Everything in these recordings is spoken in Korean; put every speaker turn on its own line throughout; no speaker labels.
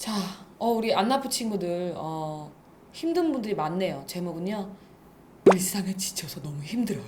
자, 어, 우리 안나프 친구들 어, 힘든 분들이 많네요. 제목은요. 일상에 지쳐서 너무 힘들어요.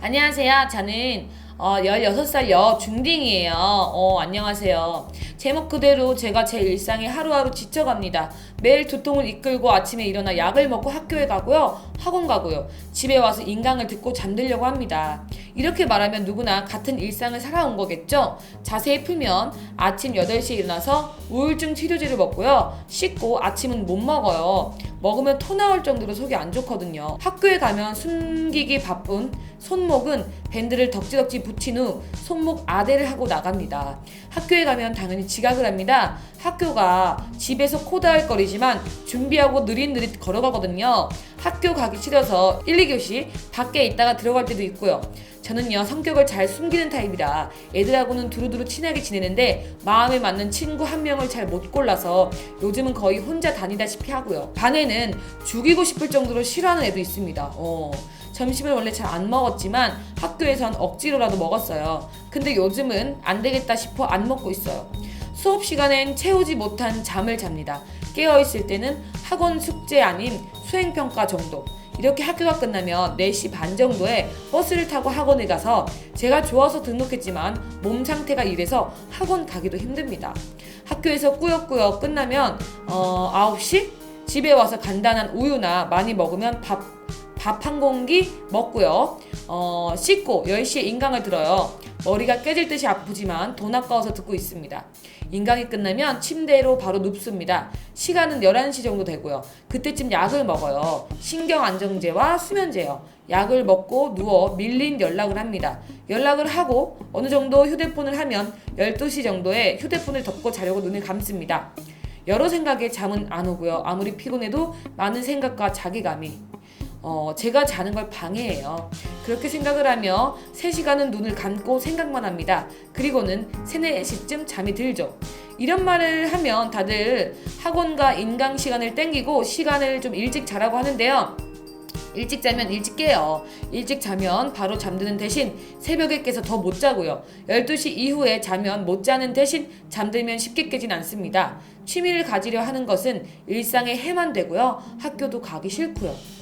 안녕하세요. 저는 어, 16살 여 중딩이에요. 어, 안녕하세요. 제목 그대로 제가 제 일상에 하루하루 지쳐갑니다. 매일 두통을 이끌고 아침에 일어나 약을 먹고 학교에 가고요. 학원 가고요. 집에 와서 인강을 듣고 잠들려고 합니다. 이렇게 말하면 누구나 같은 일상을 살아온 거겠죠? 자세히 풀면 아침 8시에 일어나서 우울증 치료제를 먹고요. 씻고 아침은 못 먹어요. 먹으면 토 나올 정도로 속이 안 좋거든요. 학교에 가면 숨기기 바쁜 손목은 밴드를 덕지덕지 붙인 후 손목 아대를 하고 나갑니다. 학교에 가면 당연히 지각을 합니다. 학교가 집에서 코다할 거리지만 준비하고 느릿느릿 걸어가거든요. 학교 가기 싫어서 1, 2교시 밖에 있다가 들어갈 때도 있고요. 저는요 성격을 잘 숨기는 타입이라 애들하고는 두루두루 친하게 지내는데 마음에 맞는 친구 한 명을 잘 못 골라서 요즘은 거의 혼자 다니다시피 하고요. 반에는 죽이고 싶을 정도로 싫어하는 애도 있습니다. 어. 점심을 원래 잘 안 먹었지만 학교에선 억지로라도 먹었어요. 근데 요즘은 안 되겠다 싶어 안 먹고 있어요. 수업 시간엔 채우지 못한 잠을 잡니다. 깨어 있을 때는 학원 숙제 아닌 수행 평가 정도. 이렇게 학교가 끝나면 4시 반 정도에 버스를 타고 학원에 가서 제가 좋아서 등록했지만 몸 상태가 이래서 학원 가기도 힘듭니다. 학교에서 꾸역꾸역 끝나면 어, 9시 집에 와서 간단한 우유나 많이 먹으면 밥 밥 한 공기 먹고요. 어, 씻고 10시에 인강을 들어요. 머리가 깨질 듯이 아프지만 돈 아까워서 듣고 있습니다. 인강이 끝나면 침대로 바로 눕습니다. 시간은 11시 정도 되고요. 그때쯤 약을 먹어요. 신경 안정제와 수면제요. 약을 먹고 누워 밀린 연락을 합니다. 연락을 하고 어느 정도 휴대폰을 하면 12시 정도에 휴대폰을 덮고 자려고 눈을 감습니다. 여러 생각에 잠은 안 오고요. 아무리 피곤해도 많은 생각과 자기감이 어, 제가 자는 걸 방해해요. 그렇게 생각을 하며 3시간은 눈을 감고 생각만 합니다. 그리고는 3, 4시쯤 잠이 들죠. 이런 말을 하면 다들 학원과 인강 시간을 땡기고 시간을 좀 일찍 자라고 하는데요. 일찍 자면 일찍 깨요. 일찍 자면 바로 잠드는 대신 새벽에 깨서 더 못 자고요. 12시 이후에 자면 못 자는 대신 잠들면 쉽게 깨진 않습니다. 취미를 가지려 하는 것은 일상에 해만 되고요. 학교도 가기 싫고요.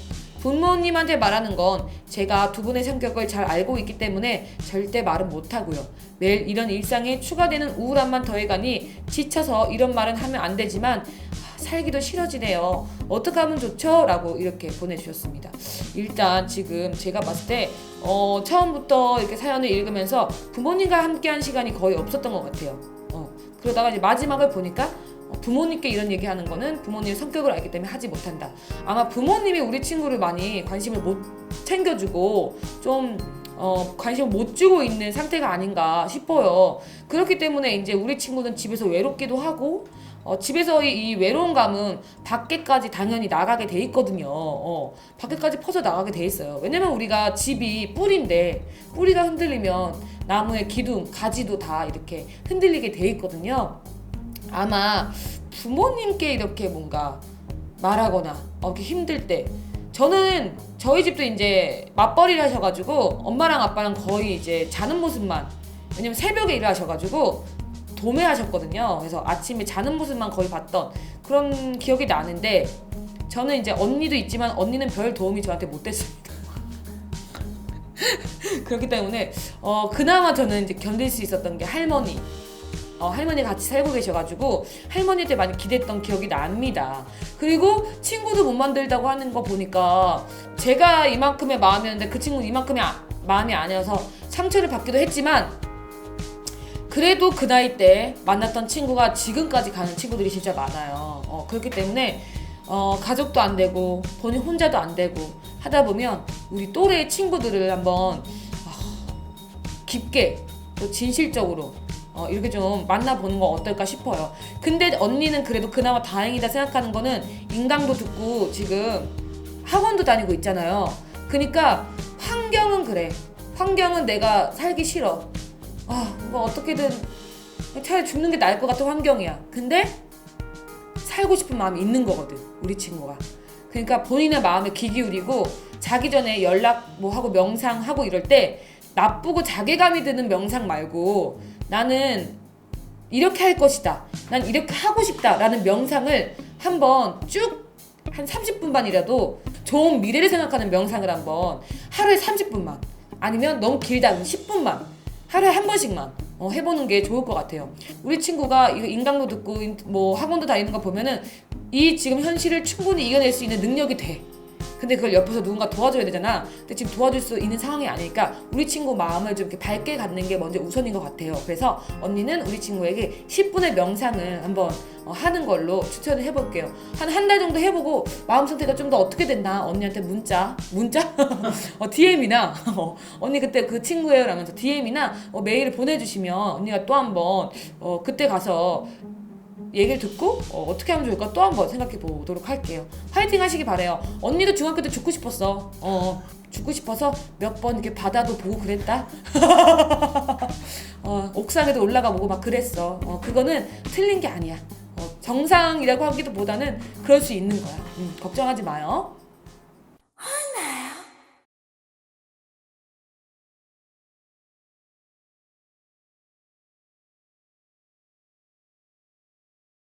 부모님한테 말하는 건 제가 두 분의 성격을 잘 알고 있기 때문에 절대 말은 못하고요. 매일 이런 일상에 추가되는 우울함만 더해가니 지쳐서 이런 말은 하면 안 되지만 아, 살기도 싫어지네요. 어떻게 하면 좋죠? 라고 이렇게 보내주셨습니다. 일단 지금 제가 봤을 때 어, 처음부터 이렇게 사연을 읽으면서 부모님과 함께한 시간이 거의 없었던 것 같아요. 어, 그러다가 이제 마지막을 보니까 어, 부모님께 이런 얘기하는 거는 부모님의 성격을 알기 때문에 하지 못한다. 아마 부모님이 우리 친구를 많이 관심을 못 챙겨주고 좀 어, 관심을 못 주고 있는 상태가 아닌가 싶어요. 그렇기 때문에 이제 우리 친구는 집에서 외롭기도 하고 어, 집에서의 이 외로운 감은 밖에까지 당연히 나가게 돼 있거든요. 어, 밖에까지 퍼져 나가게 돼 있어요. 왜냐면 우리가 집이 뿌리인데 뿌리가 흔들리면 나무의 기둥, 가지도 다 이렇게 흔들리게 돼 있거든요. 아마 부모님께 이렇게 뭔가 말하거나 어, 이렇게 힘들 때 저는 저희 집도 이제 맞벌이를 하셔가지고 엄마랑 아빠랑 거의 이제 자는 모습만 왜냐면 새벽에 일하셔가지고 도매하셨거든요. 그래서 아침에 자는 모습만 거의 봤던 그런 기억이 나는데 저는 이제 언니도 있지만 언니는 별 도움이 저한테 못 됐습니다. 그렇기 때문에 어 그나마 저는 이제 견딜 수 있었던 게 할머니 어, 할머니 같이 살고 계셔가지고 할머니한테 많이 기댔던 기억이 납니다. 그리고 친구도 못 만들다고 하는 거 보니까 제가 이만큼의 마음이었는데 그 친구는 이만큼의 아- 마음이 아니어서 상처를 받기도 했지만 그래도 그 나이 때 만났던 친구가 지금까지 가는 친구들이 진짜 많아요. 어, 그렇기 때문에 어, 가족도 안 되고 본인 혼자도 안 되고 하다 보면 우리 또래의 친구들을 한번 아, 깊게 또 진실적으로 어, 이렇게 좀 만나보는 건 어떨까 싶어요. 근데 언니는 그래도 그나마 다행이다 생각하는 거는 인강도 듣고 지금 학원도 다니고 있잖아요. 그러니까 환경은 그래. 환경은 내가 살기 싫어. 아, 뭐 어떻게든 차라리 죽는 게 나을 것 같은 환경이야. 근데 살고 싶은 마음이 있는 거거든. 우리 친구가. 그러니까 본인의 마음에 귀 기울이고 자기 전에 연락 뭐 하고 명상하고 이럴 때 나쁘고 자괴감이 드는 명상 말고 나는 이렇게 할 것이다. 난 이렇게 하고 싶다 라는 명상을 한번 쭉 한 30분만이라도 좋은 미래를 생각하는 명상을 한번 하루에 30분만 아니면 너무 길다 10분만 하루에 한 번씩만 어, 해보는 게 좋을 것 같아요. 우리 친구가 인강도 듣고 인- 뭐 학원도 다니는 거 보면은 이 지금 현실을 충분히 이겨낼 수 있는 능력이 돼. 근데 그걸 옆에서 누군가 도와줘야 되잖아. 근데 지금 도와줄 수 있는 상황이 아니니까 우리 친구 마음을 좀 이렇게 밝게 갖는 게 먼저 우선인 것 같아요. 그래서 언니는 우리 친구에게 10분의 명상을 한번 어, 하는 걸로 추천을 해볼게요. 한 한 달 정도 해보고 마음 상태가 좀 더 어떻게 됐나 언니한테 문자, 문자, 어, DM이나 어, 언니 그때 그 친구예요 라면서 DM이나 어, 메일을 보내주시면 언니가 또 한번 어, 그때 가서 얘기를 듣고 어, 떻게 하면 좋을까 또 한번 생각해 보도록 할게요. 화이팅 하시기 바래요. 언니도 중학교 때 죽고 싶었어. 어, 죽고 싶어서 몇 번 이렇게 바다도 보고 그랬다. 어, 옥상에도 올라가 보고 막 그랬어. 어, 그거는 틀린 게 아니야. 어, 정상이라고 하기도 보다는 그럴 수 있는 거야. 음, 걱정하지 마요.